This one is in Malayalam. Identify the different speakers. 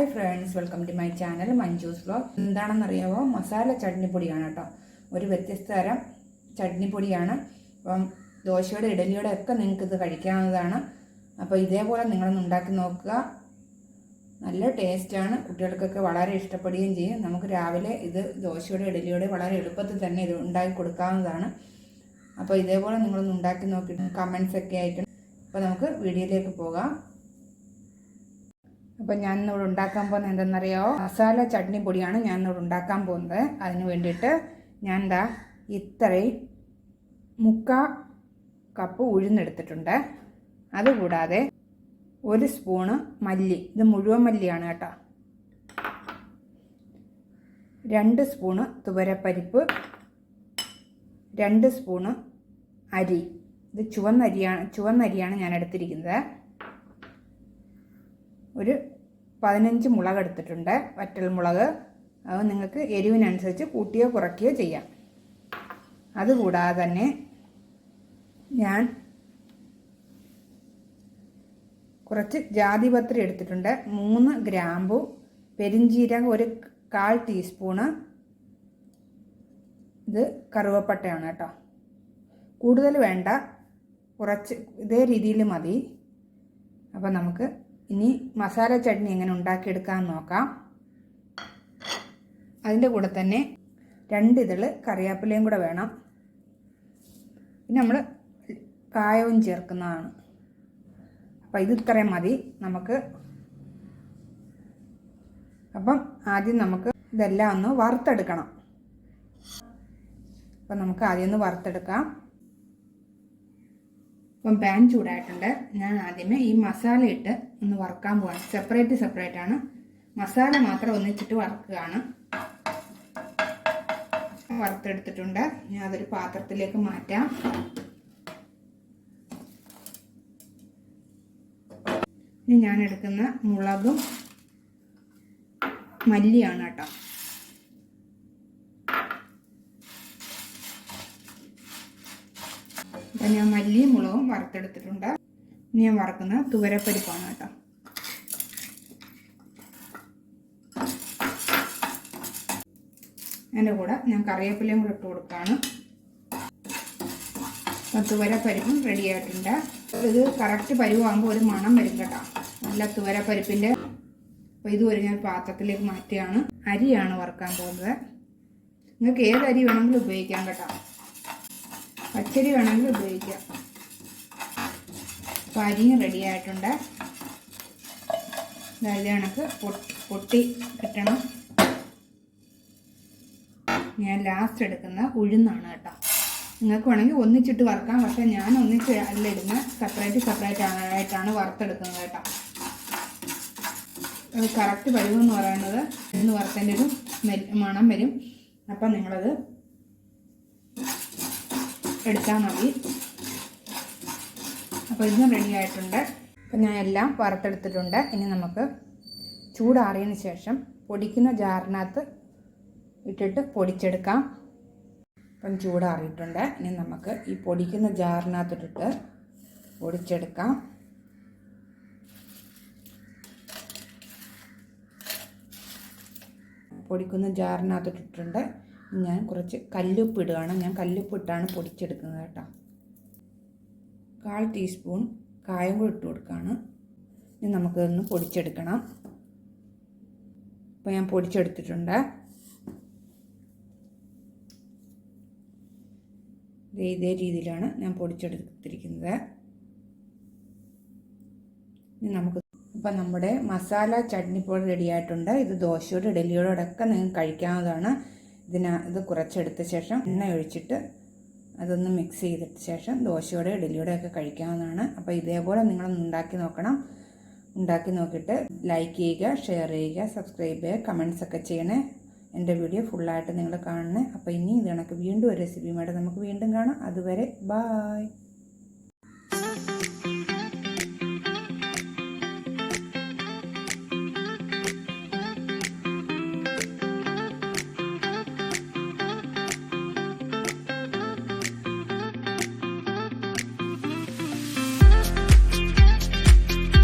Speaker 1: Hi friends welcome to my channel Manju's blog എന്താണെന്നറിയാമോ മസാല ചട്നിപ്പൊടിയാണ് കേട്ടോ. ഒരു വ്യത്യസ്ത തരം ചട്നിപ്പൊടിയാണ്. അപ്പം ദോശയുടെ ഇഡലിയുടെ ഒക്കെ നിങ്ങൾക്ക് ഇത് കഴിക്കാവുന്നതാണ്. അപ്പോൾ ഇതേപോലെ നിങ്ങളൊന്ന് ഉണ്ടാക്കി നോക്കുക. നല്ല ടേസ്റ്റാണ്. കുട്ടികൾക്കൊക്കെ വളരെ ഇഷ്ടപ്പെടുകയും ചെയ്യും. നമുക്ക് രാവിലെ ഇത് ദോശയുടെ ഇഡലിയുടെ വളരെ എളുപ്പത്തിൽ തന്നെ ഇത് ഉണ്ടാക്കി കൊടുക്കാവുന്നതാണ്. അപ്പോൾ ഇതേപോലെ നിങ്ങളൊന്ന് ഉണ്ടാക്കി നോക്കിയിട്ട് കമൻസ് ഒക്കെ ആയിട്ട്. അപ്പോൾ നമുക്ക് വീഡിയോയിലേക്ക് പോകാം. അപ്പം ഞാൻ ഇന്നിവിടെ ഉണ്ടാക്കാൻ പോകുന്നത് എന്തെന്നറിയോ? മസാല ചട്നി പൊടിയാണ് ഞാൻ ഇന്നിവിടെ ഉണ്ടാക്കാൻ പോകുന്നത്. അതിന് വേണ്ടിയിട്ട് ഞാൻ എന്താ ഇത്രയും മുക്കാ കപ്പ് ഉഴുന്നെടുത്തിട്ടുണ്ട്. അതുകൂടാതെ ഒരു സ്പൂണ് മല്ലി. ഇത് മുഴുവൻ മല്ലിയാണ് കേട്ടോ. രണ്ട് സ്പൂണ് തുവരപ്പരിപ്പ് രണ്ട് സ്പൂണ് അരി. ഇത് ചുവന്നരിയാണ് ചുവന്നരിയാണ് ഞാൻ എടുത്തിരിക്കുന്നത് ഒരു പതിനഞ്ച് മുളക് എടുത്തിട്ടുണ്ട് വറ്റൽ മുളക്. അത് നിങ്ങൾക്ക് എരിവിനനുസരിച്ച് കൂട്ടിയോ കുറയ്ക്കുകയോ ചെയ്യാം. അതുകൂടാതെ തന്നെ ഞാൻ കുറച്ച് ജാതിപത്രി എടുത്തിട്ടുണ്ട്. മൂന്ന് ഗ്രാമ്പു പെരിഞ്ചീരകം ഒരു കാൽ ടീസ്പൂണ്. ഇത് കറുവപ്പട്ടയാണ് കേട്ടോ. കൂടുതൽ വേണ്ട കുറച്ച് ഇതേ രീതിയിൽ മതി. അപ്പോൾ നമുക്ക് ഇനി മസാല ചട്നി എങ്ങനെ ഉണ്ടാക്കിയെടുക്കാമെന്ന് നോക്കാം. അതിന്റെ കൂടെ തന്നെ രണ്ട് ഇതൾ കറിവേപ്പിലയും കൂടെ വേണം. പിന്നെ നമ്മൾ കായവും ചേർക്കുന്നതാണ്. അപ്പോൾ ഇത് ഇത്രയും മതി നമുക്ക്. അപ്പം ആദ്യം നമുക്ക് ഇതെല്ലാം ഒന്ന് വറുത്തെടുക്കണം. അപ്പം നമുക്ക് ആദ്യം ഒന്ന് വറുത്തെടുക്കാം. അപ്പം പാൻ ചൂടായിട്ടുണ്ട്. ഞാൻ ആദ്യമേ ഈ മസാല ഇട്ട് ഒന്ന് വറുക്കാൻ പോവാണ്. സെപ്പറേറ്റ് സെപ്പറേറ്റ് ആണ്. മസാല മാത്രം ഒന്നിച്ചിട്ട് വറുക്കുകയാണ്. വറുത്തെടുത്തിട്ടുണ്ട്. ഞാൻ അതൊരു പാത്രത്തിലേക്ക് മാറ്റാം. ഇനി ഞാൻ എടുക്കുന്ന മുളകും മല്ലിയാണ് കേട്ടോ. ഞാൻ മല്ലിയും മുളകും വറുത്തെടുത്തിട്ടുണ്ട്. ഇനി ഞാൻ വറക്കുന്ന തുവരപ്പരിപ്പാണ് കേട്ടോ. അതിന്റെ കൂടെ ഞാൻ കറിവേപ്പിലയും കൂടെ ഇട്ട് കൊടുക്കുകയാണ് അപ്പം തുവരപ്പരിപ്പും റെഡി ആയിട്ടുണ്ട്. ഇത് കറക്റ്റ് പരിവാകുമ്പോൾ ഒരു മണം വരും കേട്ടോ. നല്ല തുവരപ്പരിപ്പിന്റെ അപ്പോൾ ഇത് ഞാൻ പാത്രത്തിലേക്ക് മാറ്റിയാണ്. അരിയാണ് വറുക്കാൻ പോകുന്നത്. നിങ്ങൾക്ക് ഏത് വേണമെങ്കിലും ഉപയോഗിക്കാം കേട്ടോ. പച്ചരി വേണമെങ്കിൽ ഉപയോഗിക്കാം. അപ്പോൾ അരിയും റെഡി ആയിട്ടുണ്ട്. നല്ല കണക്ക് പൊട്ടി കിട്ടണം. ഞാൻ ലാസ്റ്റ് എടുക്കുന്ന ഉഴുന്നാണ് കേട്ടോ. നിങ്ങൾക്ക് വേണമെങ്കിൽ ഒന്നിച്ചിട്ട് വറുക്കാം. പക്ഷേ ഞാൻ ഒന്നിച്ച് അല്ല ഇടുന്ന. സെപ്പറേറ്റ് സെപ്പറേറ്റ് ആയിട്ടാണ് വറുത്തെടുക്കുന്നത് കേട്ടോ. അത് കറക്റ്റ് പരുവെന്ന് പറയുന്നത് ഇന്ന് വറുത്തതിന്റെ ഒരു മണം വരും. അപ്പം നിങ്ങളത് എടുത്താൽ മതി. അപ്പോൾ ഇതും റെഡി ആയിട്ടുണ്ട്. അപ്പം ഞാൻ എല്ലാം വറുത്തെടുത്തിട്ടുണ്ട്. ഇനി നമുക്ക് ചൂടാറിയതിന് ശേഷം പൊടിക്കുന്ന ജാറിനകത്ത് ഇട്ടിട്ട് പൊടിച്ചെടുക്കാം. അപ്പം ചൂടാറിയിട്ടുണ്ട്. ഇനി നമുക്ക് ഈ പൊടിക്കുന്ന ജാറിനകത്തിട്ടിട്ട് പൊടിച്ചെടുക്കാം. പൊടിക്കുന്ന ജാറിനകത്തിട്ടിട്ടുണ്ട്. ഞാൻ കുറച്ച് കല്ലുപ്പ് ഇടുകയാണ് ഞാൻ കല്ലുപ്പ് ഇട്ടാണ് പൊടിച്ചെടുക്കുന്നത് കേട്ടോ. കാൽ ടീസ്പൂൺ കായം കൂടി ഇട്ട് കൊടുക്കുകയാണ്. ഇനി നമുക്കിതൊന്ന് പൊടിച്ചെടുക്കണം. അപ്പോൾ ഞാൻ പൊടിച്ചെടുത്തിട്ടുണ്ട്. ഇതേ രീതിയിലാണ് ഞാൻ പൊടിച്ചെടുത്തിരിക്കുന്നത്. ഇനി നമുക്ക് ഇപ്പം നമ്മുടെ മസാല ചട്നിപ്പോൾ റെഡി ആയിട്ടുണ്ട് ഇത് ദോശയോട് ഇഡലിയോടൊക്കെ നിങ്ങൾക്ക് കഴിക്കാവുന്നതാണ്. ഇതിന് ഇത് കുറച്ചെടുത്ത ശേഷം എണ്ണ ഒഴിച്ചിട്ട് അതൊന്ന് മിക്സ് ചെയ്തിട്ട് ശേഷം ദോശയോടെ ഇഡലിയോടെ ഒക്കെ കഴിക്കാവുന്നതാണ്. അപ്പോൾ ഇതേപോലെ നിങ്ങളൊന്ന് ഉണ്ടാക്കി നോക്കണം. ഉണ്ടാക്കി നോക്കിയിട്ട് ലൈക്ക് ചെയ്യുക ഷെയർ ചെയ്യുക സബ്സ്ക്രൈബ് ചെയ്യുക കമൻസ് ഒക്കെ ചെയ്യണേ. എന്റെ വീഡിയോ ഫുള്ളായിട്ട് നിങ്ങൾ കാണണേ. അപ്പോൾ ഇനി ഇത് കണക്ക് വീണ്ടും ഒരു റെസിപ്പിയുമായിട്ട് നമുക്ക് വീണ്ടും കാണാം. അതുവരെ ബായ്